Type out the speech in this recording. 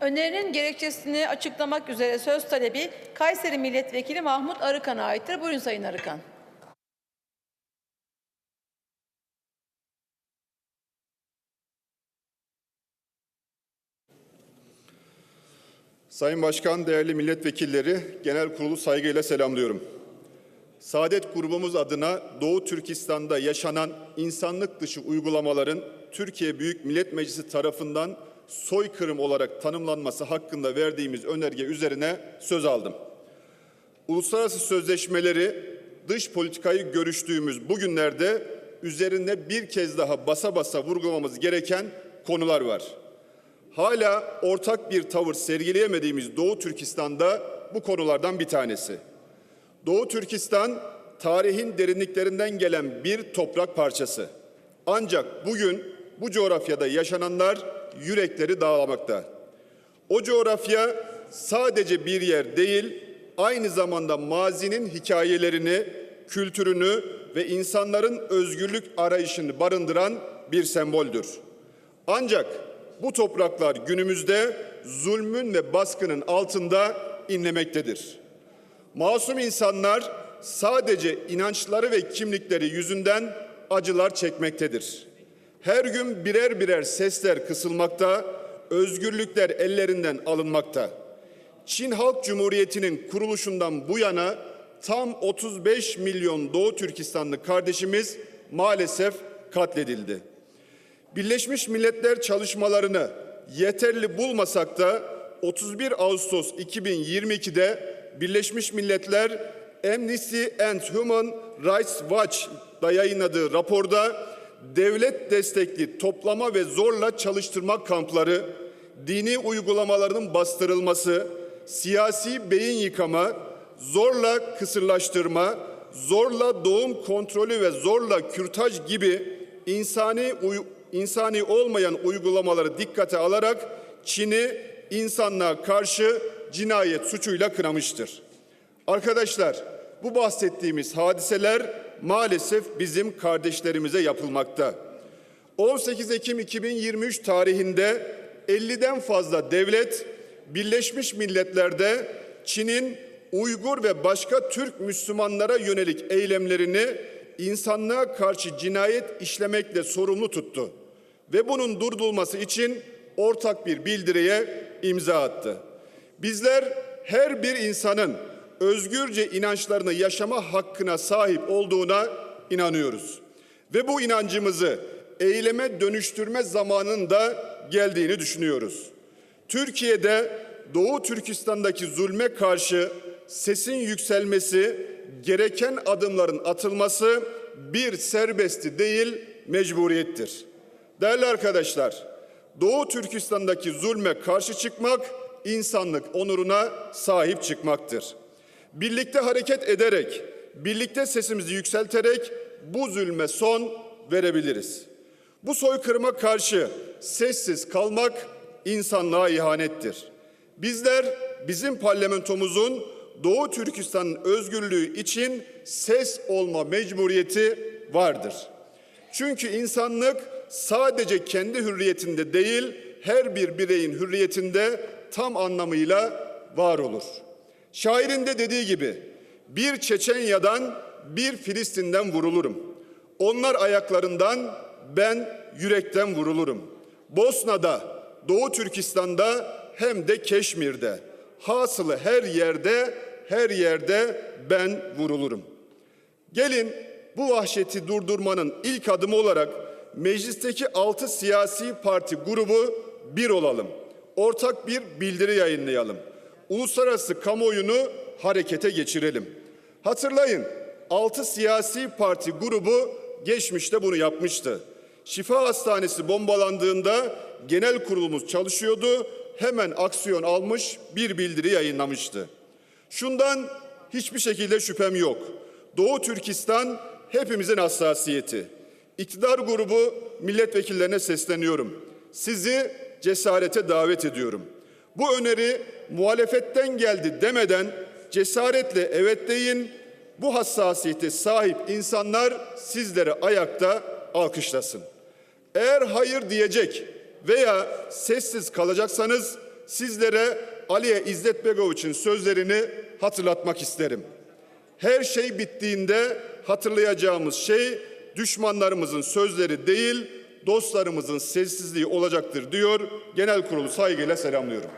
Önerinin gerekçesini açıklamak üzere söz talebi Kayseri Milletvekili Mahmut Arıkan'a aittir. Buyurun Sayın Arıkan. Sayın Başkan, değerli milletvekilleri, genel kurulu saygıyla selamlıyorum. Saadet grubumuz adına Doğu Türkistan'da yaşanan insanlık dışı uygulamaların Türkiye Büyük Millet Meclisi tarafından soykırım olarak tanımlanması hakkında verdiğimiz önerge üzerine söz aldım. Uluslararası sözleşmeleri, dış politikayı görüştüğümüz bu günlerde üzerinde bir kez daha basa basa vurgulamamız gereken konular var. Hala ortak bir tavır sergileyemediğimiz Doğu Türkistan'da bu konulardan bir tanesi. Doğu Türkistan tarihin derinliklerinden gelen bir toprak parçası. Ancak bugün bu coğrafyada yaşananlar yürekleri dağlamakta. O coğrafya sadece bir yer değil, aynı zamanda mazinin hikayelerini, kültürünü ve insanların özgürlük arayışını barındıran bir semboldür. Ancak bu topraklar günümüzde zulmün ve baskının altında inlemektedir. Masum insanlar sadece inançları ve kimlikleri yüzünden acılar çekmektedir. Her gün birer birer sesler kısılmakta, özgürlükler ellerinden alınmakta. Çin Halk Cumhuriyeti'nin kuruluşundan bu yana tam 35 milyon Doğu Türkistanlı kardeşimiz maalesef katledildi. Birleşmiş Milletler çalışmalarını yeterli bulmasak da 31 Ağustos 2022'de Birleşmiş Milletler Amnesty and Human Rights Watch'da yayınladığı raporda devlet destekli toplama ve zorla çalıştırma kampları, dini uygulamaların bastırılması, siyasi beyin yıkama, zorla kısırlaştırma, zorla doğum kontrolü ve zorla kürtaj gibi insani insani olmayan uygulamaları dikkate alarak Çin'i insanlığa karşı cinayet suçuyla kınamıştır. Arkadaşlar bu bahsettiğimiz hadiseler maalesef bizim kardeşlerimize yapılmakta. 18 Ekim 2023 tarihinde 50'den fazla devlet Birleşmiş Milletler'de Çin'in Uygur ve başka Türk Müslümanlara yönelik eylemlerini insanlığa karşı cinayet işlemekle sorumlu tuttu ve bunun durdurulması için ortak bir bildiriye imza attı. Bizler her bir insanın özgürce inançlarını yaşama hakkına sahip olduğuna inanıyoruz. Ve bu inancımızı eyleme dönüştürme zamanının da geldiğini düşünüyoruz. Türkiye'de Doğu Türkistan'daki zulme karşı sesin yükselmesi, gereken adımların atılması bir serbesti değil mecburiyettir. Değerli arkadaşlar, Doğu Türkistan'daki zulme karşı çıkmak insanlık onuruna sahip çıkmaktır. Birlikte hareket ederek, birlikte sesimizi yükselterek bu zulme son verebiliriz. Bu soykırıma karşı sessiz kalmak insanlığa ihanettir. Bizler bizim parlamentomuzun Doğu Türkistan'ın özgürlüğü için ses olma mecburiyeti vardır. Çünkü insanlık sadece kendi hürriyetinde değil, her bir bireyin hürriyetinde tam anlamıyla var olur. Şairin de dediği gibi bir Çeçenya'dan bir Filistin'den vurulurum. Onlar ayaklarından ben yürekten vurulurum. Bosna'da, Doğu Türkistan'da hem de Keşmir'de. Hasılı her yerde, her yerde ben vurulurum. Gelin bu vahşeti durdurmanın ilk adımı olarak meclisteki altı siyasi parti grubu bir olalım. Ortak bir bildiri yayınlayalım. Uluslararası kamuoyunu harekete geçirelim. Hatırlayın altı siyasi parti grubu geçmişte bunu yapmıştı. Şifa Hastanesi bombalandığında genel kurulumuz çalışıyordu. Hemen aksiyon almış bir bildiri yayınlamıştı. Şundan hiçbir şekilde şüphem yok. Doğu Türkistan hepimizin hassasiyeti. İktidar grubu milletvekillerine sesleniyorum. Sizi cesarete davet ediyorum. Bu öneri muhalefetten geldi demeden cesaretle evet deyin. Bu hassasiyete sahip insanlar sizlere ayakta alkışlasın. Eğer hayır diyecek veya sessiz kalacaksanız sizlere Aliye İzzet Begoviç'in sözlerini hatırlatmak isterim. Her şey bittiğinde hatırlayacağımız şey düşmanlarımızın sözleri değil, dostlarımızın sessizliği olacaktır diyor. Genel kurulu saygıyla selamlıyorum.